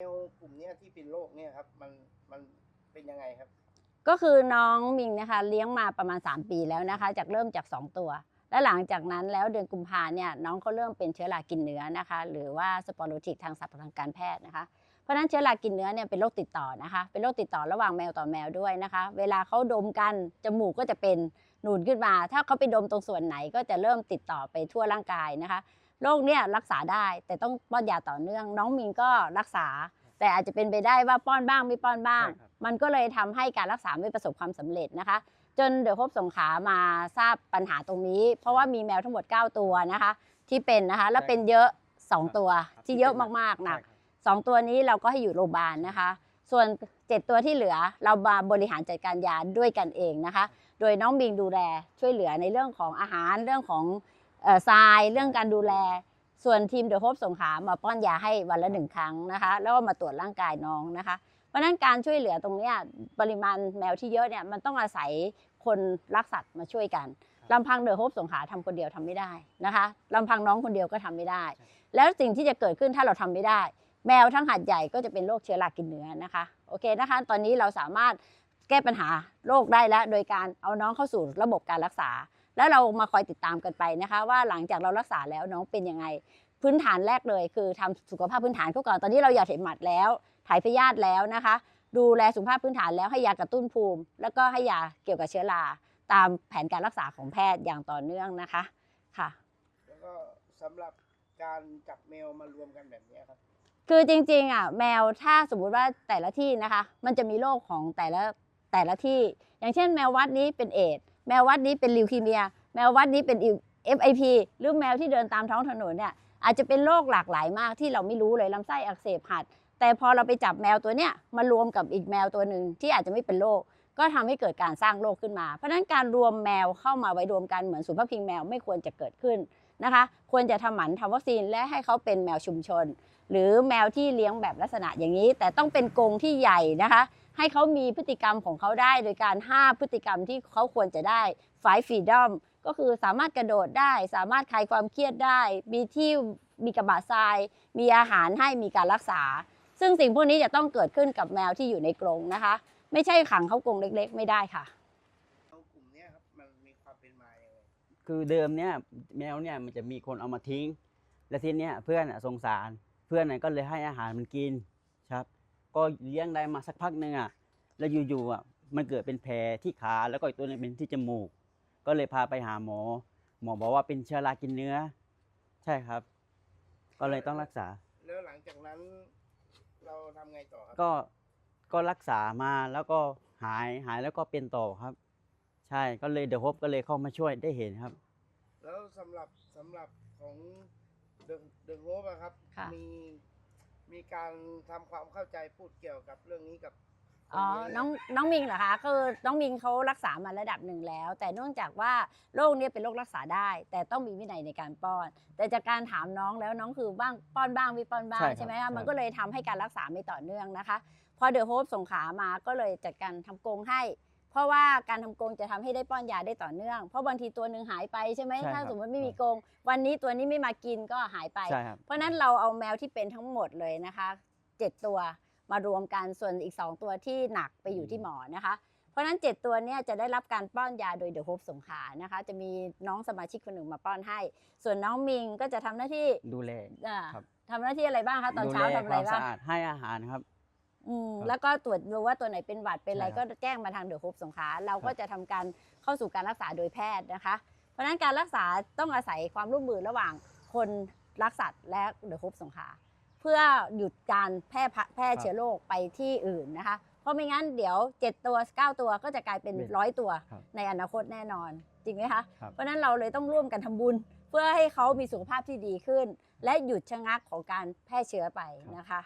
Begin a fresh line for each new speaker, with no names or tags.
แมวกลุ่มเนี้ยที่เป็นโรคเนี่ยครับมันมันเป็นยังไงครับ
ก็คือน้องมิงนะคะเลี้ยงมาประมาณ 3 ปีแล้วนะคะ จากเริ่มจาก 2 ตัว และหลังจากนั้นแล้วเดือนกุมภาเนี่ยน้องเขาเริ่มเป็นเชื้อรากินเนื้อนะคะ หรือว่าสปอโรติกทางศัพท์ทางการแพทย์นะคะเพราะฉะนั้นเชื้อรากินเนื้อเนี่ยเป็นโรคติดต่อนะคะ เป็นโรคติดต่อระหว่างแมวต่อแมวด้วยนะคะ เวลาเขาดมกันจมูกก็จะเป็นหนูนขึ้นมา ถ้าเขาไปดมตรงส่วนไหนก็จะเริ่มติดต่อไปทั่วร่างกายนะคะ โรคเนี่ยรักษาได้แต่ต้องป้อนยาต่อเนื่อง น้องมิงก็รักษา แต่อาจจะเป็นไปได้ว่าป้อนบ้างไม่ป้อนบ้าง
ใช่ครับ
มันก็เลยทำให้การรักษาไม่ประสบความสำเร็จนะคะ จนเดอะโฮปสงขลามาทราบปัญหาตรงนี้ เพราะว่ามีแมวทั้งหมด 9 ตัวนะคะ ที่เป็นนะคะ แล้วเป็นเยอะ 2 ตัว
ครับ
ที่เยอะมากๆหนัก
ใช่ครับ
สองตัวนี้เราก็ให้อยู่โรงพยาบาลนะคะ ส่วน 7 ตัวที่เหลือเรามาบริหารจัดการยาด้วยกันเองนะคะ โดยน้องบิงดูแลช่วยเหลือในเรื่องของอาหารเรื่องของเอ่อ ทรายเรื่องการดูแล ส่วนทีมเดอะโฮปสงขลามาป้อนยาให้วันละหนึ่งครั้งนะคะ แล้วก็มาตรวจร่างกายน้องนะคะ เพราะฉะนั้นการช่วยเหลือตรงเนี้ยปริมาณแมวที่เยอะเนี่ยมันต้องอาศัยคนรักสัตว์มาช่วยกันลำพังเดอะโฮปสงขลาทำคนเดียวทำไม่ได้นะคะลำพังน้องคนเดียวก็ทำไม่ได้ แล้วสิ่งที่จะเกิดขึ้นถ้าเราทำไม่ได้ แมวทั้งหัดใหญ่ก็จะเป็นโรคเชื้อรากินเนื้อนะคะโอเคนะคะ ตอนนี้เราสามารถแก้ปัญหาโรคได้แล้ว โดยการเอาน้องเข้าสู่ระบบการรักษา แล้วเรามาคอยติดตามกันไปนะคะ ว่าหลังจากเรารักษาแล้วน้องเป็นยังไง พื้นฐานแรกเลยคือทำสุขภาพพื้นฐานเขาก่อนตอนนี้เราหยอดเห็บหมัดแล้ว ถ่ายพยาธิแล้วนะคะ ดูแลสุขภาพพื้นฐานแล้วให้ยากระตุ้นภูมิ แล้วก็ให้ยาเกี่ยวกับเชื้อราตามแผนการรักษาของแพทย์อย่างต่อเนื่องนะคะค่ะ
แล้วก็สำหรับการจับแมวมารวมกันแบบเนี้ยครับ
คือจริงๆอะแมวถ้าสมมุติว่าแต่ละที่นะคะ มันจะมีโรคของแต่ละแต่ละที่ อย่างเช่นแมววัดนี้เป็นเอดส์ แมววัดนี้เป็นลิวคีเมีย แมววัดนี้เป็น FIP หรือแมวที่เดินตามท้องถนนเนี่ยอาจจะเป็นโรคหลากหลายมากที่เราไม่รู้เลยลำไส้อักเสบหัด แต่พอเราไปจับแมวตัวเนี้ยมารวมกับอีกแมวตัวหนึ่งที่อาจจะไม่เป็นโรคก็ทำให้เกิดการสร้างโรคขึ้นมา เพราะฉะนั้นการรวมแมวเข้ามาไว้รวมกันเหมือนศูนย์พักพิงแมวไม่ควรจะเกิดขึ้นนะคะ ควรจะทำหมันทำวัคซีนและให้เขาเป็นแมวชุมชน หรือแมวที่เลี้ยงแบบลักษณะอย่างนี้ แต่ต้องเป็นกรงที่ใหญ่นะคะ ให้เขามีพฤติกรรมของเขาได้โดยการห้าพฤติกรรมที่เขาควรจะได้ไฟฟรีดอมก็คือสามารถกระโดดได้ สามารถคลายความเครียดได้ มีที่มีกระบะทราย มีอาหารให้มีการรักษา ซึ่งสิ่งพวกนี้จะต้องเกิดขึ้นกับแมวที่อยู่ในกรงนะคะ ไม่ใช่ขังเขากรงเล็ก ๆ ไม่ได้ค่ะ
กลุ่มเนี้ยครับมันมีความเป็นมาอย่างไร
คือเดิมเนี่ยแมวเนี่ยมันจะมีคนเอามาทิ้ง แล้วทีเนี้ยเพื่อนอะสงสารเพื่อนน่ะก็เลยให้อาหารมันกินครับ ก็เลี้ยงได้มาสักพักหนึ่งอะแล้วอยู่ๆอะมันเกิดเป็นแผลที่ขาแล้วก็อีกตัวหนึงเป็นที่จมูก ก็เลยพาไปหาหมอ หมอบอกว่าเป็นเชื้อรากินเนื้อ ใช่ครับ ก็เลยต้องรักษา
แล้วหลังจากนั้น เราทำไงต่อครับ
ก็ก็รักษามาแล้วก็หายหายแล้วก็เป็นต่อครับ ใช่ก็เลยเดอะฮบก็เลยเข้ามาช่วยได้เห็นครับ
แล้วสำหรับสำหรับของเดอะเดอะโฮปอะครับ
ค่ะ
มี มีการทำความเข้าใจพูดเกี่ยวกับเรื่องนี้กับค
อ๋อ
เลี้ย
น้องน้องมิงเหรอคะคือน้องมิงเขารักษามาระดับหนึ่งแล้ว แต่เนื่องจากว่าโรคเนี้เป็นโรครักษาได้ แต่ต้องมีวินัยในการป้อน แต่จากการถามน้องแล้วน้องคือบ้างป้อนบ้างไม่ป้อนบ้าง
ใช่ครับ
ใช่ไหม
ใช่
คะมันก็เลยทำให้การรักษาไม่ต่อเนื่องนะคะ พอเดอะโฮปส่งขามาก็เลยจัดการทำกรงให้ เพราะว่าการทำกรงจะทำให้ได้ป้อนยาได้ต่อเนื่อง เพราะบางทีตัวหนึ่งหายไปใช่ไหม
ใช่
ถ้า
ครับ
สมมติไม่มีกรงวันนี้ตัวนี้ไม่มากินก็หายไป
ใช่ครับ
เพราะฉะนั้นเราเอาแมวที่เป็นทั้งหมดเลยนะคะเจ็ดตัวมารวมกันส่วนอีก 2 ตัวที่หนักไปอยู่ที่หมอนะคะ เพราะฉะนั้น 7 ตัวเนี้จะได้รับการป้อนยาโดยเดอะโฮปสงขลานะคะ จะมีน้องสมาชิกคนหนึ่งมาป้อนให้ ส่วนน้องมิงก็จะทำหน้าที่
ดูแล
อ่า
ครับ
ทำหน้าที่อะไรบ้างคะตอนเช้า
ดูแล
ทำอะไร
ความ
บ้า
สะ
ง
อาดให้อาหารครับ
อืม
ครับ
แล้วก็ตรวจดูว่าตัวไหนเป็นหวัดเป็นอะไร
ใช่ครั
ก็
บ
แจ้งมาทางเดอะโฮปสงขลาเรา
ค
ก็
รับ
จะทำการเข้าสู่การรักษาโดยแพทย์นะคะ เพราะฉะนั้นการรักษาต้องอาศัยความร่วมมือระหว่างคนรักสัตว์และเดอะโฮปสงขลาเพื่อหยุดการแพร่พะแพร่เชื้อโรคไปที่อื่นนะคะ เพราะไม่งั้นเดี๋ยว 7 ตัว 9 ตัวก็จะกลายเป็น
เป็น
ร้อยตัว
ครับ
ในอนาคตแน่นอน จริงไหมคะ
ครับ
เพราะฉะนั้นเราเลยต้องร่วมกันทำบุญ เพื่อให้เขามีสุขภาพที่ดีขึ้น และหยุดชะงักของการแพร่เชื้อไปนะคะ